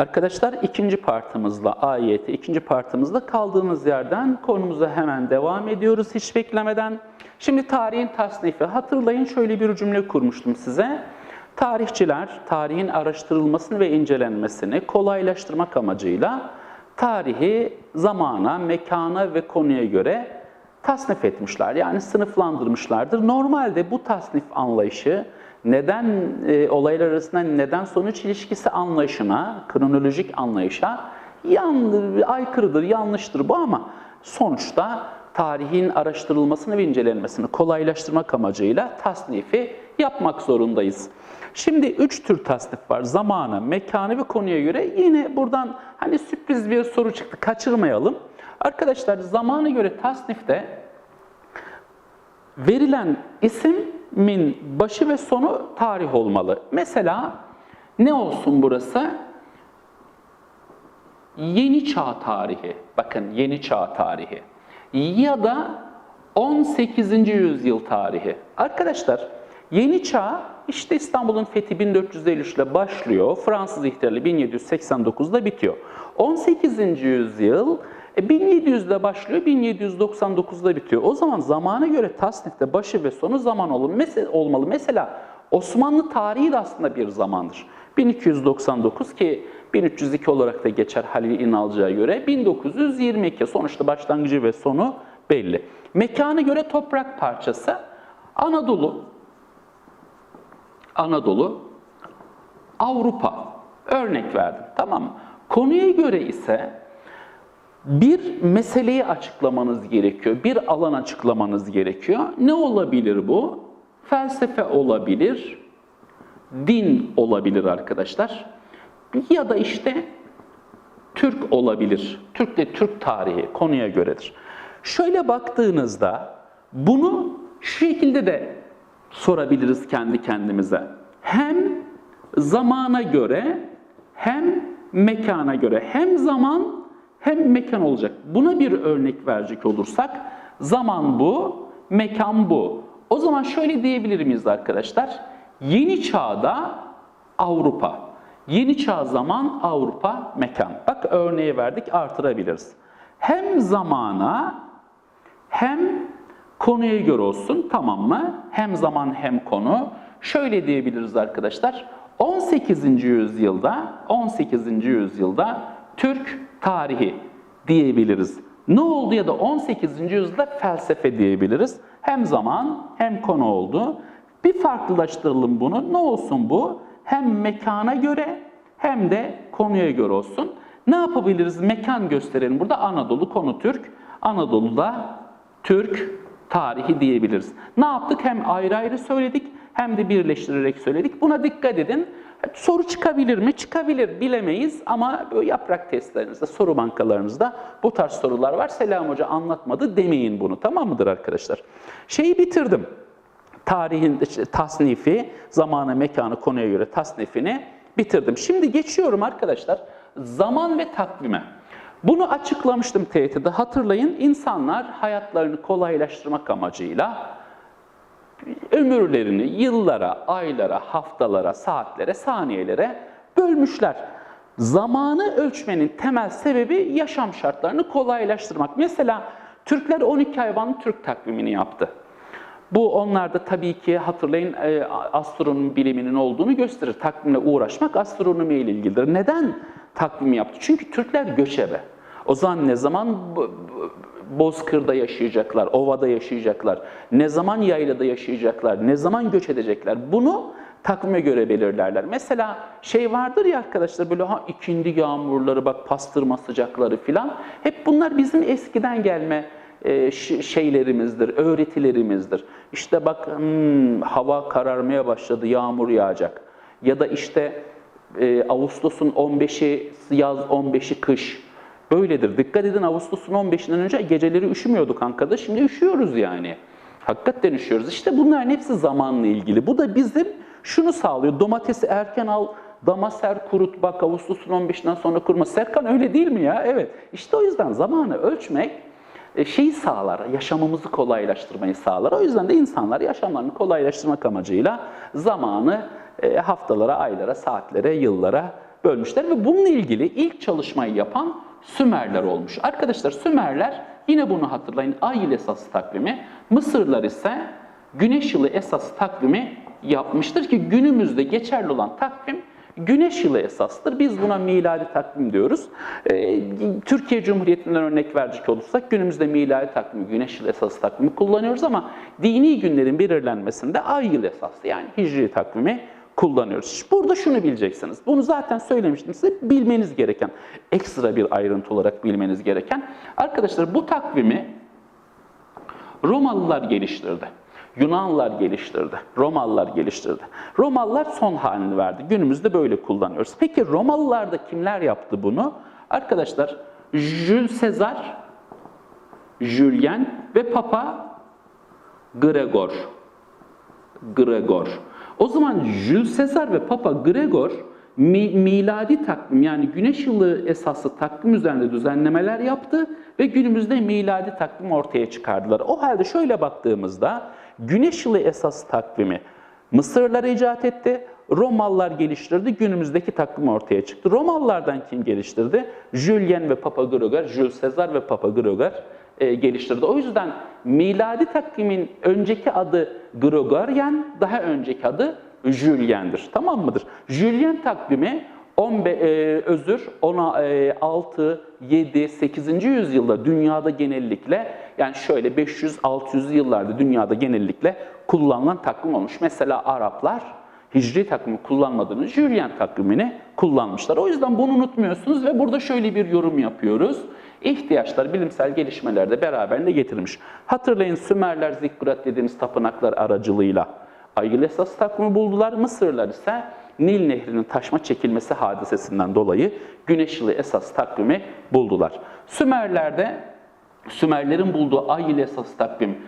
Arkadaşlar ikinci partımızla AYT ikinci partımızda kaldığımız yerden konumuza hemen devam ediyoruz hiç beklemeden. Şimdi tarihin tasnifi hatırlayın şöyle bir cümle kurmuştum size. Tarihçiler tarihin araştırılmasını ve incelenmesini kolaylaştırmak amacıyla tarihi zamana, mekana ve konuya göre tasnif etmişler. Yani sınıflandırmışlardır. Normalde bu tasnif anlayışı neden e, olaylar arasında neden sonuç ilişkisi anlayışına, kronolojik anlayışa yan, aykırıdır, yanlıştır bu ama sonuçta tarihin araştırılmasını ve incelenmesini kolaylaştırmak amacıyla tasnifi yapmak zorundayız. Şimdi üç tür tasnif var. Zamana, mekana ve konuya göre yine buradan hani sürpriz bir soru çıktı. Kaçırmayalım. Arkadaşlar zamana göre tasnifte verilen ismin başı ve sonu tarih olmalı. Mesela ne olsun burası? Yeni Çağ tarihi. Bakın Yeni Çağ tarihi. Ya da 18. yüzyıl tarihi. Arkadaşlar Yeni Çağ işte İstanbul'un fethi 1453 ile başlıyor. Fransız ihtilali 1789'da bitiyor. 18. yüzyıl 1700'de başlıyor, 1799'da bitiyor. O zaman zamana göre tasnifte başı ve sonu zaman olmalı. Mesela Osmanlı tarihi de aslında bir zamandır. 1299 ki 1302 olarak da geçer Halil İnalcı'ya göre. 1922 sonuçta başlangıcı ve sonu belli. Mekana göre toprak parçası Anadolu, Anadolu, Avrupa. Örnek verdim. Tamam mı? Konuya göre ise bir meseleyi açıklamanız gerekiyor. Bir alan açıklamanız gerekiyor. Ne olabilir bu? Felsefe olabilir, din olabilir arkadaşlar. Ya da işte Türk olabilir. Türk de Türk tarihi konuya göredir. Şöyle baktığınızda bunu şu şekilde de sorabiliriz kendi kendimize. Hem zamana göre hem mekana göre hem zaman hem mekan olacak. Buna bir örnek verecek olursak zaman bu, mekan bu. O zaman şöyle diyebilir miyiz arkadaşlar? Yeni çağda Avrupa. Yeni çağ zaman Avrupa mekan. Bak örneği verdik artırabiliriz. Hem zamana hem konuya göre olsun tamam mı? Hem zaman hem konu. Şöyle diyebiliriz arkadaşlar. 18. yüzyılda 18. yüzyılda Türk tarihi diyebiliriz. Ne oldu ya da 18. yüzyılda felsefe diyebiliriz. Hem zaman hem konu oldu. Bir farklılaştıralım bunu. Ne olsun bu? Hem mekana göre hem de konuya göre olsun. Ne yapabiliriz? Mekan gösterelim. Burada Anadolu konu Türk. Anadolu'da Türk tarihi diyebiliriz. Ne yaptık? Hem ayrı ayrı söyledik hem de birleştirerek söyledik. Buna dikkat edin. Soru çıkabilir mi? Çıkabilir. Bilemeyiz ama yaprak testlerinizde, soru bankalarınızda bu tarz sorular var. Selam Hoca anlatmadı demeyin bunu. Tamam mıdır arkadaşlar? Şeyi bitirdim. Tarihin tasnifi, zamana, mekanı, konuya göre tasnifini bitirdim. Şimdi geçiyorum arkadaşlar zaman ve takvime. Bunu açıklamıştım TYT'de. Hatırlayın insanlar hayatlarını kolaylaştırmak amacıyla ömürlerini yıllara, aylara, haftalara, saatlere, saniyelere bölmüşler. Zamanı ölçmenin temel sebebi yaşam şartlarını kolaylaştırmak. Mesela Türkler 12 hayvanlı Türk takvimini yaptı. Bu onlarda tabii ki hatırlayın e, astronomi biliminin olduğunu gösterir. Takvimle uğraşmak astronomi ile ilgilidir. Neden takvim yaptı? Çünkü Türkler göçebe. O zaman ne zaman bozkırda yaşayacaklar, ovada yaşayacaklar, ne zaman yaylada yaşayacaklar, ne zaman göç edecekler bunu takvime göre belirlerler. Mesela şey vardır ya arkadaşlar böyle ha ikindi yağmurları bak pastırma sıcakları filan hep bunlar bizim eskiden gelme e, şeylerimizdir, öğretilerimizdir. İşte bak hmm, hava kararmaya başladı, yağmur yağacak. Ya da işte e, Ağustos'un 15'i yaz, 15'i kış. Böyledir. Dikkat edin Ağustos'un 15'inden önce geceleri üşümüyorduk Ankara'da. Şimdi üşüyoruz yani. Hakikaten üşüyoruz. İşte bunların hepsi zamanla ilgili. Bu da bizim şunu sağlıyor. Domatesi erken al, damaser kurut bak Ağustos'un 15'inden sonra kurma. Serkan öyle değil mi ya? Evet. İşte o yüzden zamanı ölçmek e, şeyi sağlar, yaşamımızı kolaylaştırmayı sağlar. O yüzden de insanlar yaşamlarını kolaylaştırmak amacıyla zamanı e, haftalara, aylara, saatlere, yıllara bölmüşler ve bununla ilgili ilk çalışmayı yapan Sümerler olmuş. Arkadaşlar Sümerler yine bunu hatırlayın ay yıl esası takvimi. Mısırlar ise güneş yılı esası takvimi yapmıştır ki günümüzde geçerli olan takvim güneş yılı esastır. Biz buna miladi takvim diyoruz. Ee, Türkiye Cumhuriyeti'nden örnek verecek olursak günümüzde miladi takvimi, güneş yılı esası takvimi kullanıyoruz ama dini günlerin belirlenmesinde ay yıl esaslı yani hicri takvimi kullanıyoruz. Burada şunu bileceksiniz. Bunu zaten söylemiştim size. Bilmeniz gereken, ekstra bir ayrıntı olarak bilmeniz gereken. Arkadaşlar bu takvimi Romalılar geliştirdi. Yunanlılar geliştirdi. Romalılar geliştirdi. Romalılar son halini verdi. Günümüzde böyle kullanıyoruz. Peki Romalılarda kimler yaptı bunu? Arkadaşlar Jules Caesar, Julien ve Papa Gregor. Gregor. O zaman Jules Caesar ve Papa Gregor mi- miladi takvim yani güneş yılı esaslı takvim üzerinde düzenlemeler yaptı ve günümüzde miladi takvim ortaya çıkardılar. O halde şöyle baktığımızda güneş yılı esas takvimi Mısırlar icat etti, Romalılar geliştirdi, günümüzdeki takvim ortaya çıktı. Romalılardan kim geliştirdi? Julien ve Papa Gregor, Jules Caesar ve Papa Gregor e, geliştirdi. O yüzden miladi takvimin önceki adı Gregorian, daha önceki adı Julien'dir. Tamam mıdır? Julien takvimi 15, e, özür 16, 7, 8. yüzyılda dünyada genellikle yani şöyle 500-600 yıllarda dünyada genellikle kullanılan takvim olmuş. Mesela Araplar Hicri takvimi kullanmadığını Julian takvimini kullanmışlar. O yüzden bunu unutmuyorsunuz ve burada şöyle bir yorum yapıyoruz. İhtiyaçlar bilimsel gelişmelerde beraberinde getirmiş. Hatırlayın Sümerler Zikkurat dediğimiz tapınaklar aracılığıyla Aygıl esas takvimi buldular. Mısırlar ise Nil Nehri'nin taşma çekilmesi hadisesinden dolayı Güneş yılı esas takvimi buldular. Sümerler'de Sümerlerin bulduğu ay yılı esas takvim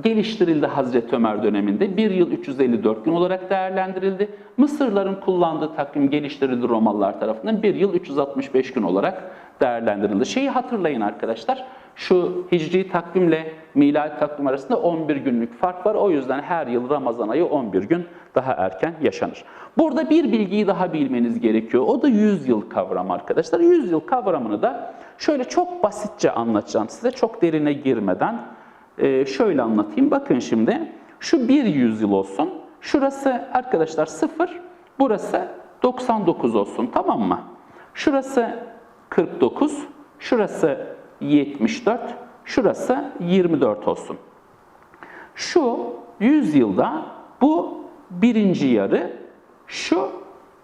geliştirildi Hazreti Ömer döneminde. 1 yıl 354 gün olarak değerlendirildi. Mısırların kullandığı takvim geliştirildi Romalılar tarafından. 1 yıl 365 gün olarak değerlendirildi. Şeyi hatırlayın arkadaşlar. Şu hicri takvimle miladi takvim arasında 11 günlük fark var. O yüzden her yıl Ramazan ayı 11 gün daha erken yaşanır. Burada bir bilgiyi daha bilmeniz gerekiyor. O da 100 yıl kavramı arkadaşlar. 100 yıl kavramını da şöyle çok basitçe anlatacağım size. Çok derine girmeden ee, şöyle anlatayım. Bakın şimdi şu bir yüzyıl olsun. Şurası arkadaşlar 0, burası 99 olsun tamam mı? Şurası 49, şurası 74, şurası 24 olsun. Şu 100 yılda bu birinci yarı, şu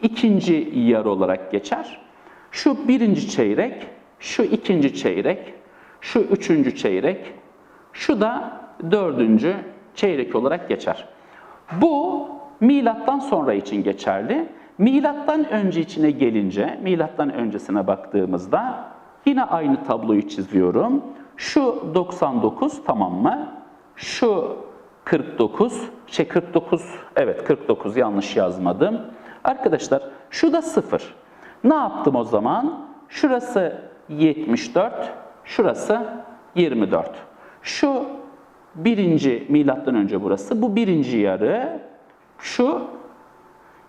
ikinci yarı olarak geçer. Şu birinci çeyrek, şu ikinci çeyrek, şu üçüncü çeyrek, şu da dördüncü çeyrek olarak geçer. Bu milattan sonra için geçerli. Milattan önce içine gelince, milattan öncesine baktığımızda yine aynı tabloyu çiziyorum. Şu 99 tamam mı? Şu 49, şey 49, evet 49 yanlış yazmadım. Arkadaşlar şu da 0. Ne yaptım o zaman? Şurası 74, şurası 24. Şu birinci milattan önce burası. Bu birinci yarı. Şu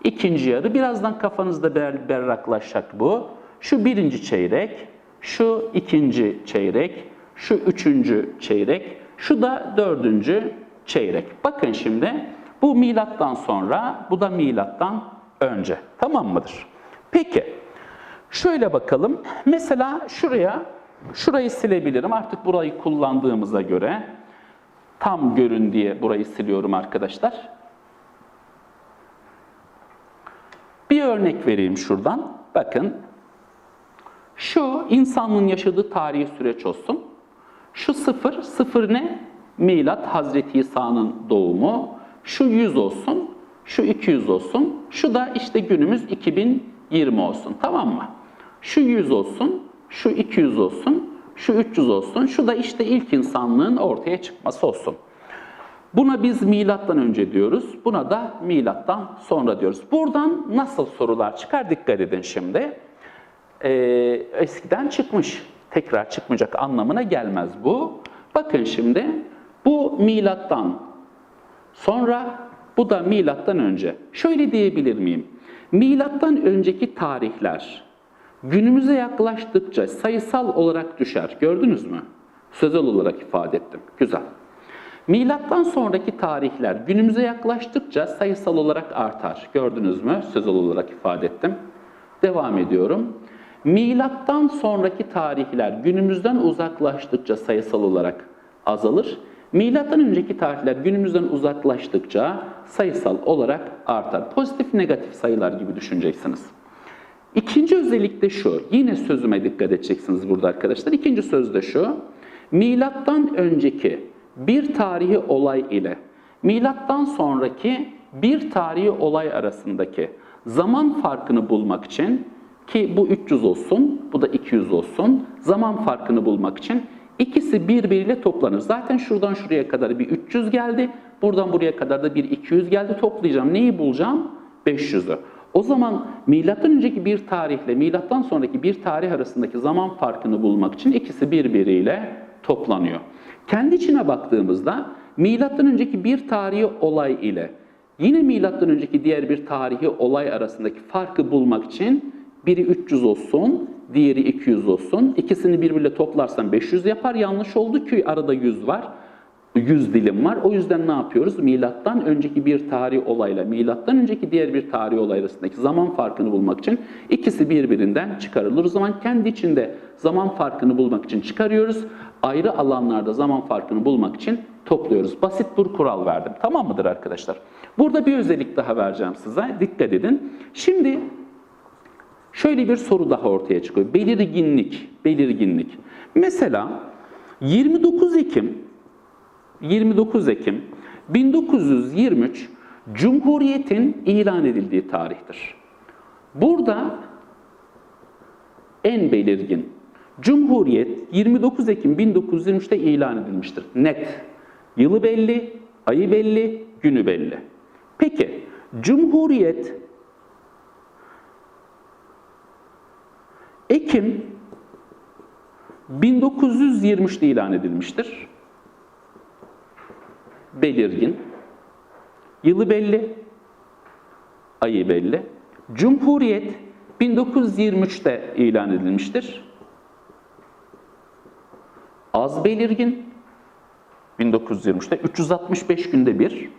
ikinci yarı. Birazdan kafanızda ber, berraklaşacak bu. Şu birinci çeyrek. Şu ikinci çeyrek. Şu üçüncü çeyrek. Şu da dördüncü çeyrek. Bakın şimdi bu milattan sonra, bu da milattan önce. Tamam mıdır? Peki. Şöyle bakalım. Mesela şuraya Şurayı silebilirim. Artık burayı kullandığımıza göre tam görün diye burayı siliyorum arkadaşlar. Bir örnek vereyim şuradan. Bakın. Şu insanlığın yaşadığı tarihi süreç olsun. Şu sıfır, sıfır ne? Milat Hazreti İsa'nın doğumu. Şu 100 olsun, şu 200 olsun. Şu da işte günümüz 2020 olsun. Tamam mı? Şu 100 olsun, şu 200 olsun, şu 300 olsun, şu da işte ilk insanlığın ortaya çıkması olsun. Buna biz milattan önce diyoruz, buna da milattan sonra diyoruz. Buradan nasıl sorular çıkar dikkat edin şimdi. Ee, eskiden çıkmış, tekrar çıkmayacak anlamına gelmez bu. Bakın şimdi, bu milattan sonra, bu da milattan önce. Şöyle diyebilir miyim? Milattan önceki tarihler günümüze yaklaştıkça sayısal olarak düşer. Gördünüz mü? Sözel olarak ifade ettim. Güzel. Milattan sonraki tarihler günümüze yaklaştıkça sayısal olarak artar. Gördünüz mü? Sözel olarak ifade ettim. Devam ediyorum. Milattan sonraki tarihler günümüzden uzaklaştıkça sayısal olarak azalır. Milattan önceki tarihler günümüzden uzaklaştıkça sayısal olarak artar. Pozitif negatif sayılar gibi düşüneceksiniz. İkinci özellik de şu. Yine sözüme dikkat edeceksiniz burada arkadaşlar. İkinci söz de şu. Milattan önceki bir tarihi olay ile milattan sonraki bir tarihi olay arasındaki zaman farkını bulmak için ki bu 300 olsun, bu da 200 olsun. Zaman farkını bulmak için ikisi birbiriyle toplanır. Zaten şuradan şuraya kadar bir 300 geldi. Buradan buraya kadar da bir 200 geldi. Toplayacağım. Neyi bulacağım? 500'ü. O zaman milattan önceki bir tarihle milattan sonraki bir tarih arasındaki zaman farkını bulmak için ikisi birbiriyle toplanıyor. Kendi içine baktığımızda milattan önceki bir tarihi olay ile yine milattan önceki diğer bir tarihi olay arasındaki farkı bulmak için biri 300 olsun, diğeri 200 olsun. İkisini birbiriyle toplarsam 500 yapar. Yanlış oldu ki arada 100 var. 100 dilim var. O yüzden ne yapıyoruz? Milattan önceki bir tarih olayla milattan önceki diğer bir tarih olay arasındaki zaman farkını bulmak için ikisi birbirinden çıkarılır. O zaman kendi içinde zaman farkını bulmak için çıkarıyoruz. Ayrı alanlarda zaman farkını bulmak için topluyoruz. Basit bir kural verdim. Tamam mıdır arkadaşlar? Burada bir özellik daha vereceğim size. Dikkat edin. Şimdi şöyle bir soru daha ortaya çıkıyor. Belirginlik, belirginlik. Mesela 29 Ekim 29 Ekim 1923 Cumhuriyet'in ilan edildiği tarihtir. Burada en belirgin Cumhuriyet 29 Ekim 1923'te ilan edilmiştir. Net. Yılı belli, ayı belli, günü belli. Peki Cumhuriyet Ekim 1923'te ilan edilmiştir belirgin. Yılı belli, ayı belli. Cumhuriyet 1923'te ilan edilmiştir. Az belirgin. 1923'te 365 günde bir.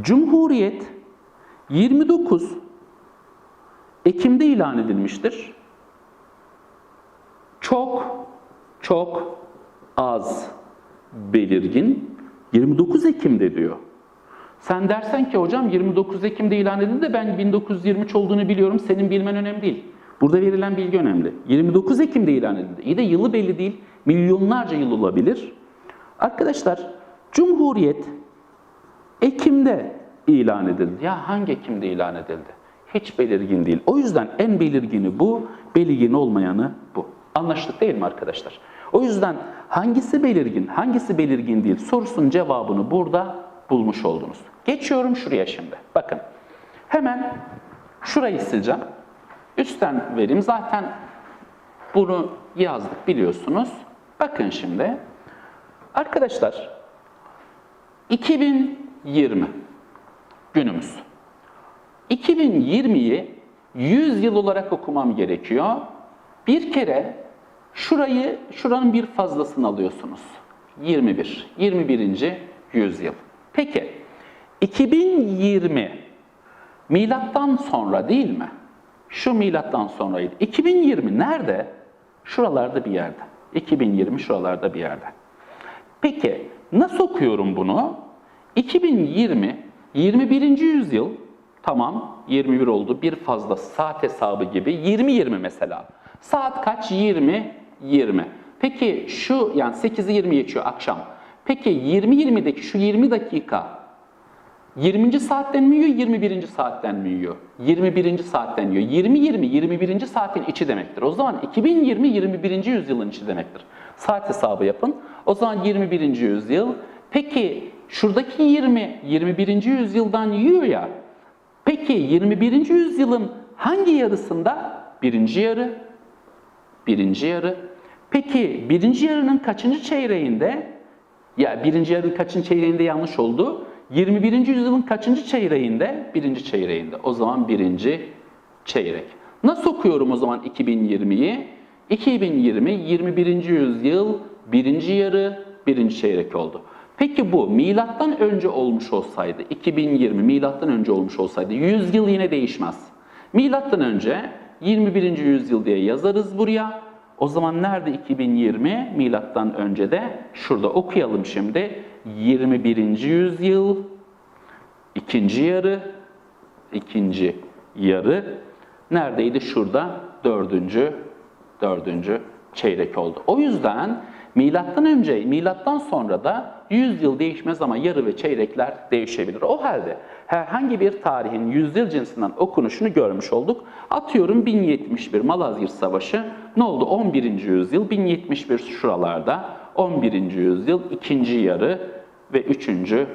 Cumhuriyet 29 Ekim'de ilan edilmiştir. Çok çok az belirgin 29 Ekim'de diyor. Sen dersen ki hocam 29 Ekim'de ilan edildi de ben 1923 olduğunu biliyorum senin bilmen önemli değil. Burada verilen bilgi önemli. 29 Ekim'de ilan edildi. İyi de yılı belli değil. Milyonlarca yıl olabilir. Arkadaşlar Cumhuriyet Ekim'de ilan edildi. Ya hangi Ekim'de ilan edildi? Hiç belirgin değil. O yüzden en belirgini bu, belirgin olmayanı bu. Anlaştık değil mi arkadaşlar? O yüzden hangisi belirgin, hangisi belirgin değil sorusunun cevabını burada bulmuş oldunuz. Geçiyorum şuraya şimdi. Bakın hemen şurayı sileceğim. Üstten vereyim. Zaten bunu yazdık biliyorsunuz. Bakın şimdi. Arkadaşlar 2020 günümüz. 2020'yi 100 yıl olarak okumam gerekiyor. Bir kere şurayı, şuranın bir fazlasını alıyorsunuz. 21. 21. yüzyıl. Peki 2020 milattan sonra değil mi? Şu milattan sonraydı. 2020 nerede? Şuralarda bir yerde. 2020 şuralarda bir yerde. Peki nasıl okuyorum bunu? 2020 21. yüzyıl tamam 21 oldu bir fazla saat hesabı gibi 20-20 mesela. Saat kaç? 20 20. Peki şu yani 8'i 20 geçiyor akşam. Peki 20-20'deki şu 20 dakika 20. saatten mi yiyor, 21. saatten mi yiyor? 21. saatten yiyor. 20-20, 21. saatin içi demektir. O zaman 2020, 21. yüzyılın içi demektir. Saat hesabı yapın. O zaman 21. yüzyıl. Peki şuradaki 20, 21. yüzyıldan yiyor ya. Peki 21. yüzyılın hangi yarısında? Birinci yarı. Birinci yarı. Peki birinci yarının kaçıncı çeyreğinde? Ya birinci yarının kaçıncı çeyreğinde yanlış oldu? 21. yüzyılın kaçıncı çeyreğinde? Birinci çeyreğinde. O zaman birinci çeyrek. Nasıl okuyorum o zaman 2020'yi? 2020 21. yüzyıl birinci yarı birinci çeyrek oldu. Peki bu milattan önce olmuş olsaydı, 2020 milattan önce olmuş olsaydı 100 yıl yine değişmez. Milattan önce 21. yüzyıl diye yazarız buraya. O zaman nerede 2020? Milattan önce de şurada okuyalım şimdi. 21. yüzyıl ikinci yarı ikinci yarı neredeydi? Şurada dördüncü dördüncü çeyrek oldu. O yüzden milattan önce, milattan sonra da 100 yıl değişmez ama yarı ve çeyrekler değişebilir. O halde herhangi bir tarihin yüzyıl cinsinden okunuşunu görmüş olduk. Atıyorum 1071 Malazgirt Savaşı ne oldu? 11. yüzyıl 1071 şuralarda 11. yüzyıl ikinci yarı ve üçüncü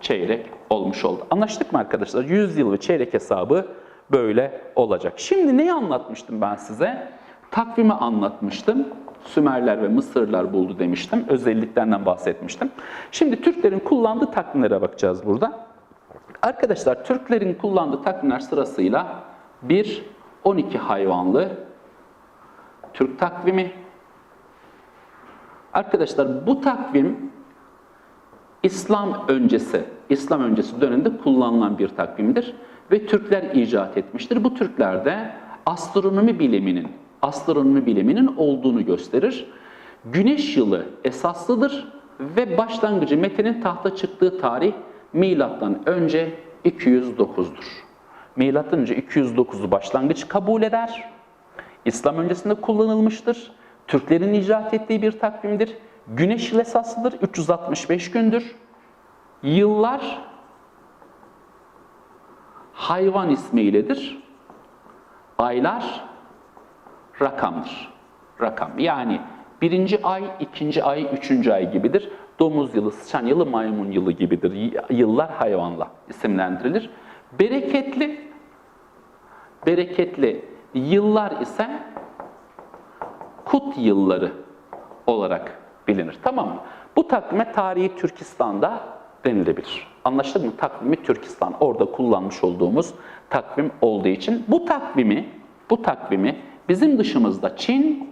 çeyrek olmuş oldu. Anlaştık mı arkadaşlar? 100 yıl ve çeyrek hesabı böyle olacak. Şimdi neyi anlatmıştım ben size? Takvimi anlatmıştım. Sümerler ve Mısırlar buldu demiştim. Özelliklerinden bahsetmiştim. Şimdi Türklerin kullandığı takvimlere bakacağız burada. Arkadaşlar Türklerin kullandığı takvimler sırasıyla 1 12 hayvanlı Türk takvimi. Arkadaşlar bu takvim İslam öncesi, İslam öncesi dönemde kullanılan bir takvimdir ve Türkler icat etmiştir. Bu Türklerde astronomi biliminin, astronomi biliminin olduğunu gösterir. Güneş yılı esaslıdır ve başlangıcı Mete'nin tahta çıktığı tarih milattan önce 209'dur. Milattan önce 209'u başlangıç kabul eder. İslam öncesinde kullanılmıştır. Türklerin icat ettiği bir takvimdir. Güneş yıl esaslıdır. 365 gündür. Yıllar hayvan ismiyledir. Aylar rakamdır. Rakam. Yani birinci ay, ikinci ay, üçüncü ay gibidir. Domuz yılı, sıçan yılı, maymun yılı gibidir. Yıllar hayvanla isimlendirilir. Bereketli, bereketli yıllar ise kut yılları olarak bilinir. Tamam mı? Bu takvime tarihi Türkistan'da denilebilir. Anlaştık mı? Takvimi Türkistan. Orada kullanmış olduğumuz takvim olduğu için bu takvimi bu takvimi bizim dışımızda Çin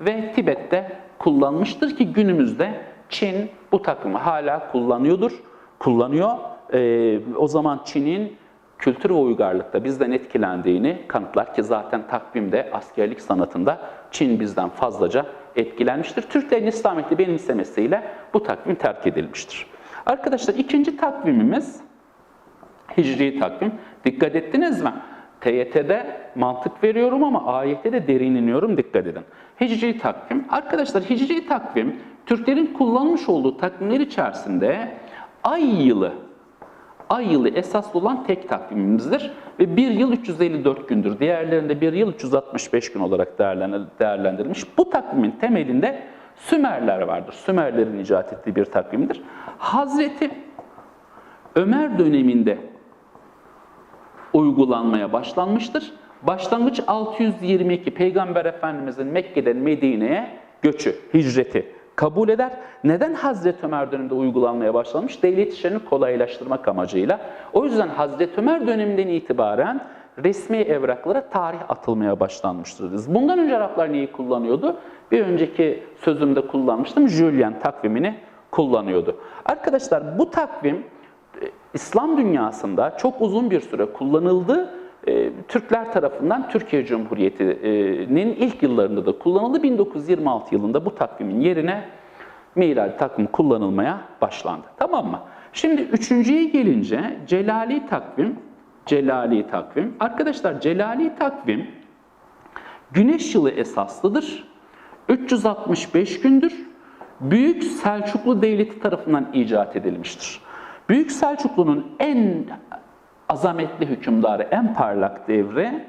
ve Tibet'te kullanmıştır ki günümüzde Çin bu takvimi hala kullanıyordur. Kullanıyor. Ee, o zaman Çin'in kültür ve uygarlıkta bizden etkilendiğini kanıtlar ki zaten takvimde askerlik sanatında Çin bizden fazlaca etkilenmiştir. Türklerin İslamiyet'i benimsemesiyle bu takvim terk edilmiştir. Arkadaşlar ikinci takvimimiz Hicri takvim. Dikkat ettiniz mi? TYT'de mantık veriyorum ama ayette de derin iniyorum dikkat edin. Hicri takvim. Arkadaşlar hicri takvim Türklerin kullanmış olduğu takvimler içerisinde ay yılı ay yılı esaslı olan tek takvimimizdir ve bir yıl 354 gündür. Diğerlerinde bir yıl 365 gün olarak değerlen- değerlendirilmiş. Bu takvimin temelinde Sümerler vardır. Sümerlerin icat ettiği bir takvimdir. Hazreti Ömer döneminde uygulanmaya başlanmıştır. Başlangıç 622 Peygamber Efendimizin Mekke'den Medine'ye göçü, hicreti kabul eder. Neden Hazreti Ömer döneminde uygulanmaya başlanmış? Devlet işlerini kolaylaştırmak amacıyla. O yüzden Hazreti Ömer döneminden itibaren resmi evraklara tarih atılmaya başlanmıştır. Bundan önce Araplar neyi kullanıyordu? Bir önceki sözümde kullanmıştım. Julian takvimini kullanıyordu. Arkadaşlar bu takvim e, İslam dünyasında çok uzun bir süre kullanıldı. E, Türkler tarafından Türkiye Cumhuriyeti'nin ilk yıllarında da kullanıldı. 1926 yılında bu takvimin yerine miladi takvim kullanılmaya başlandı. Tamam mı? Şimdi üçüncüye gelince Celali takvim, Celali takvim. Arkadaşlar Celali takvim güneş yılı esaslıdır. 365 gündür. Büyük Selçuklu Devleti tarafından icat edilmiştir. Büyük Selçuklu'nun en azametli hükümdarı, en parlak devri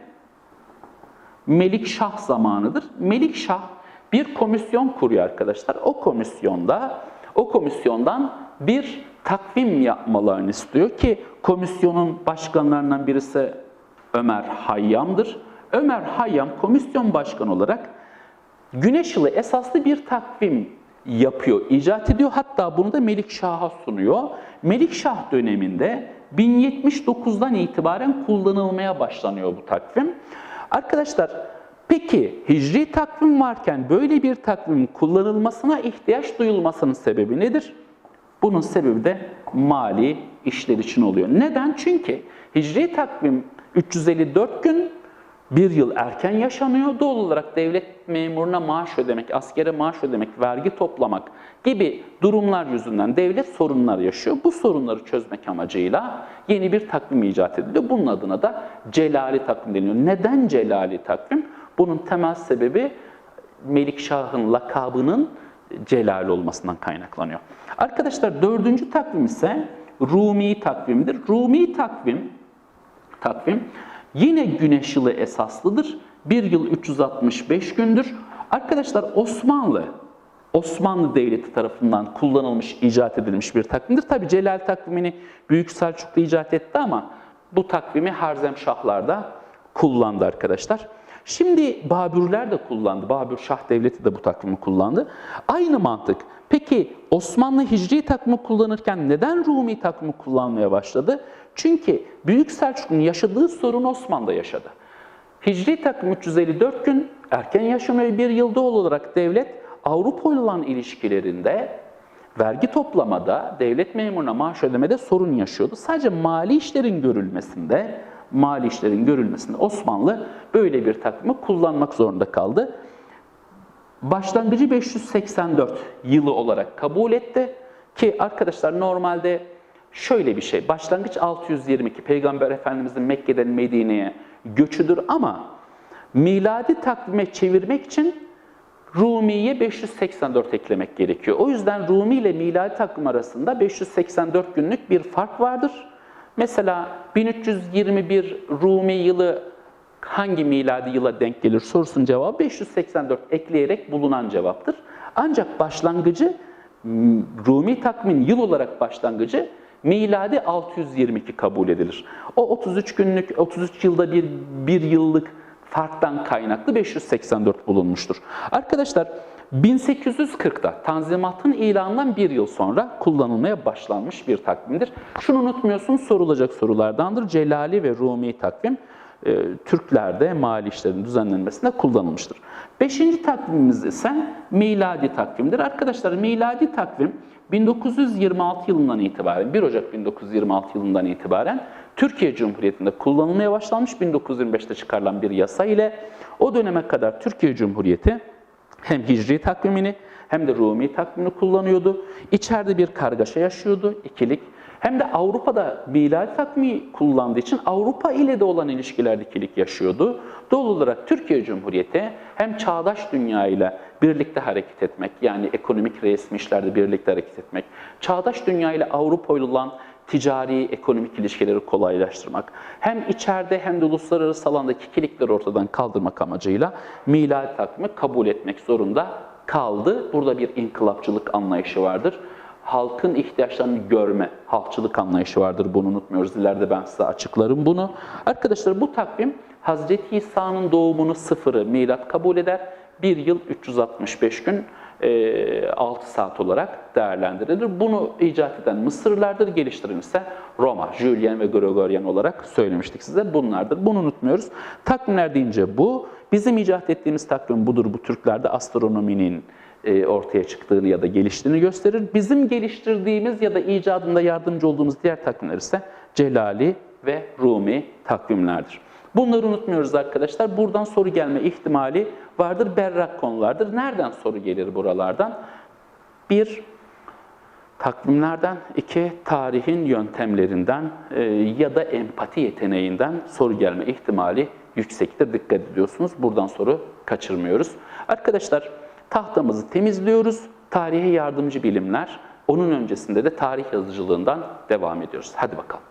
Melikşah zamanıdır. Melikşah bir komisyon kuruyor arkadaşlar. O komisyonda o komisyondan bir takvim yapmalarını istiyor ki komisyonun başkanlarından birisi Ömer Hayyam'dır. Ömer Hayyam komisyon başkanı olarak Güneş yılı esaslı bir takvim yapıyor, icat ediyor. Hatta bunu da Melikşah'a sunuyor. Melikşah döneminde 1079'dan itibaren kullanılmaya başlanıyor bu takvim. Arkadaşlar peki hicri takvim varken böyle bir takvimin kullanılmasına ihtiyaç duyulmasının sebebi nedir? Bunun sebebi de mali işler için oluyor. Neden? Çünkü hicri takvim 354 gün bir yıl erken yaşanıyor. Doğal olarak devlet memuruna maaş ödemek, askere maaş ödemek, vergi toplamak gibi durumlar yüzünden devlet sorunlar yaşıyor. Bu sorunları çözmek amacıyla yeni bir takvim icat ediliyor. Bunun adına da Celali takvim deniyor. Neden Celali takvim? Bunun temel sebebi Melikşah'ın lakabının Celal olmasından kaynaklanıyor. Arkadaşlar dördüncü takvim ise Rumi takvimdir. Rumi takvim takvim yine güneş yılı esaslıdır. Bir yıl 365 gündür. Arkadaşlar Osmanlı Osmanlı Devleti tarafından kullanılmış, icat edilmiş bir takvimdir. Tabi Celal takvimini Büyük Selçuklu icat etti ama bu takvimi Harzemşahlar da kullandı arkadaşlar. Şimdi Babürler de kullandı. Babür Şah Devleti de bu takvimi kullandı. Aynı mantık. Peki Osmanlı Hicri takvimi kullanırken neden Rumi takvimi kullanmaya başladı? Çünkü Büyük Selçuklu'nun yaşadığı sorun Osmanlı'da yaşadı. Hicri takvim 354 gün erken yaşanıyor bir yıl doğal olarak devlet Avrupa ile olan ilişkilerinde vergi toplamada, devlet memuruna maaş ödemede sorun yaşıyordu. Sadece mali işlerin görülmesinde, mali işlerin görülmesinde Osmanlı böyle bir takvimi kullanmak zorunda kaldı. Başlangıcı 584 yılı olarak kabul etti ki arkadaşlar normalde şöyle bir şey. Başlangıç 622 Peygamber Efendimizin Mekke'den Medine'ye göçüdür ama miladi takvime çevirmek için Rumi'ye 584 eklemek gerekiyor. O yüzden Rumi ile miladi takvim arasında 584 günlük bir fark vardır. Mesela 1321 Rumi yılı hangi miladi yıla denk gelir sorusunun cevabı 584 ekleyerek bulunan cevaptır. Ancak başlangıcı Rumi takvimin yıl olarak başlangıcı miladi 622 kabul edilir. O 33 günlük, 33 yılda bir, bir yıllık farktan kaynaklı 584 bulunmuştur. Arkadaşlar 1840'da Tanzimat'ın ilanından bir yıl sonra kullanılmaya başlanmış bir takvimdir. Şunu unutmuyorsunuz sorulacak sorulardandır. Celali ve Rumi takvim e, Türklerde mali işlerin düzenlenmesinde kullanılmıştır. Beşinci takvimimiz ise miladi takvimdir. Arkadaşlar miladi takvim 1926 yılından itibaren, 1 Ocak 1926 yılından itibaren Türkiye Cumhuriyeti'nde kullanılmaya başlanmış 1925'te çıkarılan bir yasa ile o döneme kadar Türkiye Cumhuriyeti hem hicri takvimini hem de Rumi takvimini kullanıyordu. İçeride bir kargaşa yaşıyordu, ikilik. Hem de Avrupa'da miladi takvimi kullandığı için Avrupa ile de olan ilişkilerde ikilik yaşıyordu. Doğal olarak Türkiye Cumhuriyeti hem çağdaş dünya ile birlikte hareket etmek, yani ekonomik resmi işlerde birlikte hareket etmek, çağdaş dünya ile Avrupa ile olan ticari, ekonomik ilişkileri kolaylaştırmak, hem içeride hem de uluslararası alandaki ikilikleri ortadan kaldırmak amacıyla miladi takvimi kabul etmek zorunda kaldı. Burada bir inkılapçılık anlayışı vardır. Halkın ihtiyaçlarını görme, halkçılık anlayışı vardır. Bunu unutmuyoruz. İleride ben size açıklarım bunu. Arkadaşlar bu takvim Hazreti İsa'nın doğumunu sıfırı milat kabul eder. Bir yıl 365 gün 6 saat olarak değerlendirilir. Bunu icat eden Mısırlardır, geliştiren ise Roma, Julian ve Gregorian olarak söylemiştik size. Bunlardır. Bunu unutmuyoruz. Takvimler deyince bu. Bizim icat ettiğimiz takvim budur. Bu Türklerde astronominin ortaya çıktığını ya da geliştiğini gösterir. Bizim geliştirdiğimiz ya da icadında yardımcı olduğumuz diğer takvimler ise Celali ve Rumi takvimlerdir. Bunları unutmuyoruz arkadaşlar. Buradan soru gelme ihtimali vardır. Berrak konulardır. Nereden soru gelir buralardan? Bir, takvimlerden. iki tarihin yöntemlerinden e, ya da empati yeteneğinden soru gelme ihtimali yüksektir. Dikkat ediyorsunuz. Buradan soru kaçırmıyoruz. Arkadaşlar tahtamızı temizliyoruz. Tarihe yardımcı bilimler. Onun öncesinde de tarih yazıcılığından devam ediyoruz. Hadi bakalım.